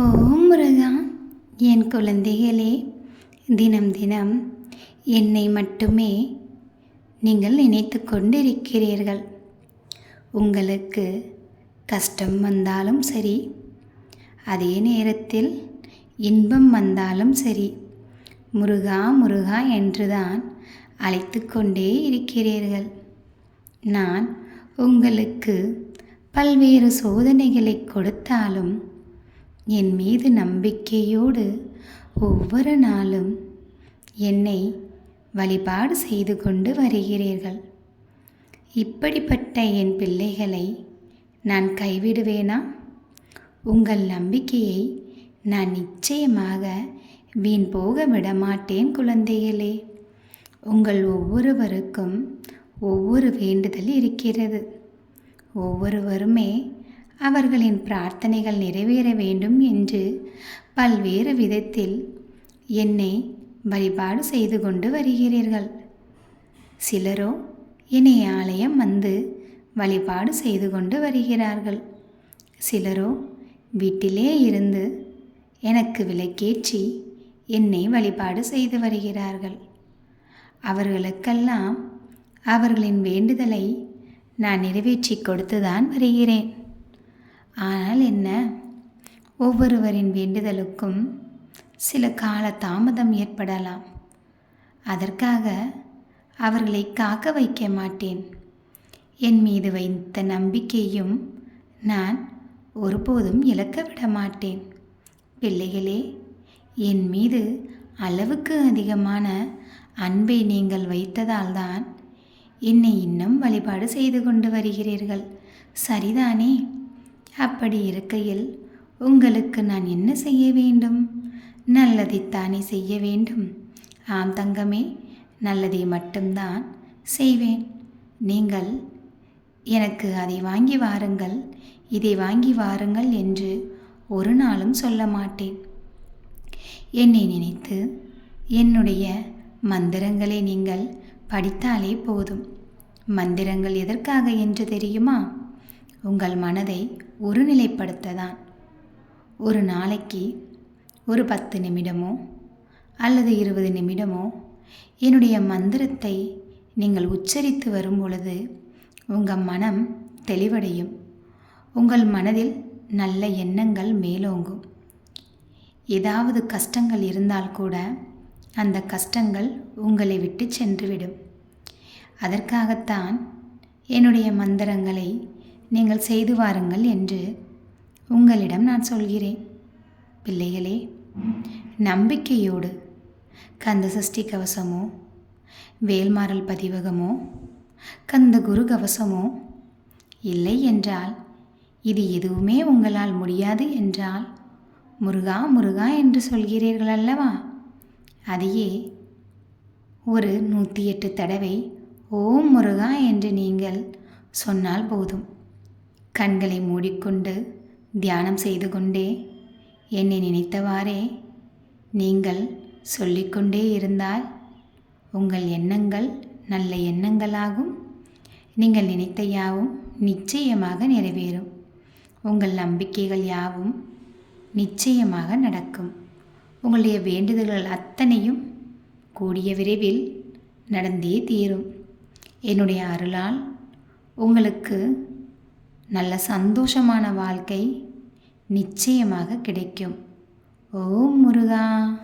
ஓ முருகா என் குழந்தைகளே தினம் தினம் என்னை மட்டுமே நீங்கள் நினைத்து கொண்டிருக்கிறீர்கள். உங்களுக்கு கஷ்டம் வந்தாலும் சரி அதே நேரத்தில் இன்பம் வந்தாலும் சரி முருகா முருகா என்றுதான் அழைத்து கொண்டே இருக்கிறீர்கள். நான் உங்களுக்கு பல்வேறு சோதனைகளை கொடுத்தாலும் என் மீது நம்பிக்கையோடு ஒவ்வொரு நாளும் என்னை வழிபாடு செய்து கொண்டு வருகிறீர்கள். இப்படிப்பட்ட என் பிள்ளைகளை நான் கைவிடுவேனா? உங்கள் நம்பிக்கையை நான் நிச்சயமாக வீண் போக விடமாட்டேன் குழந்தைகளே. உங்கள் ஒவ்வொருவருக்கும் ஒவ்வொரு வேண்டுதல் இருக்கிறது. ஒவ்வொருவருமே அவர்களின் பிரார்த்தனைகள் நிறைவேற வேண்டும் என்று பல்வேறு விதத்தில் என்னை வழிபாடு செய்து கொண்டு வருகிறீர்கள். சிலரோ என்னை ஆலயம் வந்து வழிபாடு செய்து கொண்டு வருகிறார்கள். சிலரோ வீட்டிலே இருந்து எனக்கு விலக்கேற்றி என்னை வழிபாடு செய்து வருகிறார்கள். அவர்களுக்கெல்லாம் அவர்களின் வேண்டுதலை நான் நிறைவேற்றி கொடுத்துதான் வருகிறேன். ஆனால் என்ன? ஒவ்வொருவரின் வேண்டுதலுக்கும் சில கால தாமதம் ஏற்படலாம். அதற்காக அவர்களை காக்க வைக்க மாட்டேன். என் மீது வைத்த நம்பிக்கையும் நான் ஒருபோதும் இழக்க விட மாட்டேன். பிள்ளைகளே என் மீது அளவுக்கு அதிகமான அன்பை நீங்கள் வைத்ததால்தான் என்னை இன்னும் வழிபாடு செய்து கொண்டு வருகிறீர்கள். சரிதானே? அப்படி இருக்கையில் உங்களுக்கு நான் என்ன செய்ய வேண்டும்? நல்லதைத்தானே செய்ய வேண்டும். ஆம் தங்கமே நல்லதை மட்டும்தான் செய்வேன். நீங்கள் எனக்கு அதை வாங்கி வாருங்கள் இதை வாங்கி வாருங்கள் என்று ஒரு நாளும் சொல்ல மாட்டேன். என்னை நினைத்து என்னுடைய மந்திரங்களை நீங்கள் படித்தாலே போதும். மந்திரங்கள் எதற்காக என்று தெரியுமா? உங்கள் மனதை ஒருநிலைப்படுத்ததான். ஒரு நாளைக்கு ஒரு பத்து நிமிடமோ அல்லது இருபது நிமிடமோ என்னுடைய மந்திரத்தை நீங்கள் உச்சரித்து வரும் பொழுது உங்கள் மனம் தெளிவடையும். உங்கள் மனதில் நல்ல எண்ணங்கள் மேலோங்கும். ஏதாவது கஷ்டங்கள் இருந்தால் கூட அந்த கஷ்டங்கள் உங்களை விட்டு சென்றுவிடும். அதற்காகத்தான் என்னுடைய மந்திரங்களை நீங்கள் செய்து வாருங்கள் என்று உங்களிடம் நான் சொல்கிறேன். பிள்ளைகளே நம்பிக்கையோடு கந்த சஷ்டி கவசமோ வேல்மாறல் பதிவகமோ கந்த குரு கவசமோ இல்லை என்றால் இது எதுவுமே உங்களால் முடியாது என்றால் முருகா முருகா என்று சொல்கிறீர்கள் அல்லவா? அதையே ஒரு நூற்றி எட்டு தடவை ஓம் முருகா என்று நீங்கள் சொன்னால் போதும். கண்களை மூடிக்கொண்டு தியானம் செய்து கொண்டே என்னை நினைத்தவாறே நீங்கள் சொல்லிக்கொண்டே இருந்தால் உங்கள் எண்ணங்கள் நல்ல எண்ணங்களாகும். நீங்கள் நினைத்த யாவும் நிச்சயமாக நிறைவேறும். உங்கள் நம்பிக்கைகள் யாவும் நிச்சயமாக நடக்கும். உங்களுடைய வேண்டுதல்கள் அத்தனையும் கூடிய விரைவில் நடந்தே தீரும். என்னுடைய அருளால் உங்களுக்கு நல்ல சந்தோஷமான வாழ்க்கை நிச்சயமாக கிடைக்கும். ஓம் முருகா.